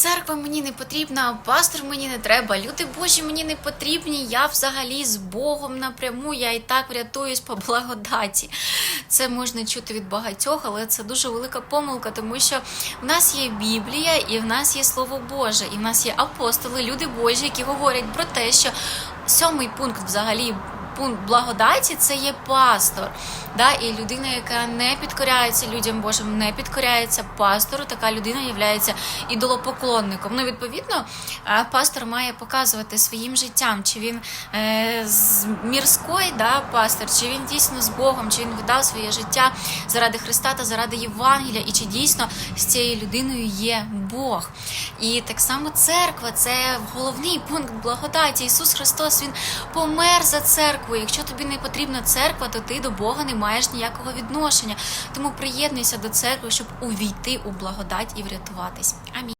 церква мені не потрібна, пастор мені не треба, люди Божі мені не потрібні. Я взагалі з Богом напряму, я і так врятуюсь по благодаті. Це можна чути від багатьох, але це дуже велика помилка, тому що в нас є Біблія і в нас є Слово Боже, і в нас є апостоли, люди Божі, які говорять про те, що сьомий пункт взагалі. Пункт благодаті це є пастор, да? і людина, яка не підкоряється людям Божим, не підкоряється пастору, така людина є ідолопоклонником. Ну, відповідно, пастор має показувати своїм життям, чи він е, з мірської, да, пастор, чи він дійсно з Богом, чи він віддав своє життя заради Христа та заради Євангелія, і чи дійсно з цією людиною є Бог. І так само церква це головний пункт благодаті. Ісус Христос Він помер за церкву. Якщо тобі не потрібна церква, то ти до Бога не маєш ніякого відношення. Тому приєднуйся до церкви, щоб увійти у благодать і врятуватись. Амінь.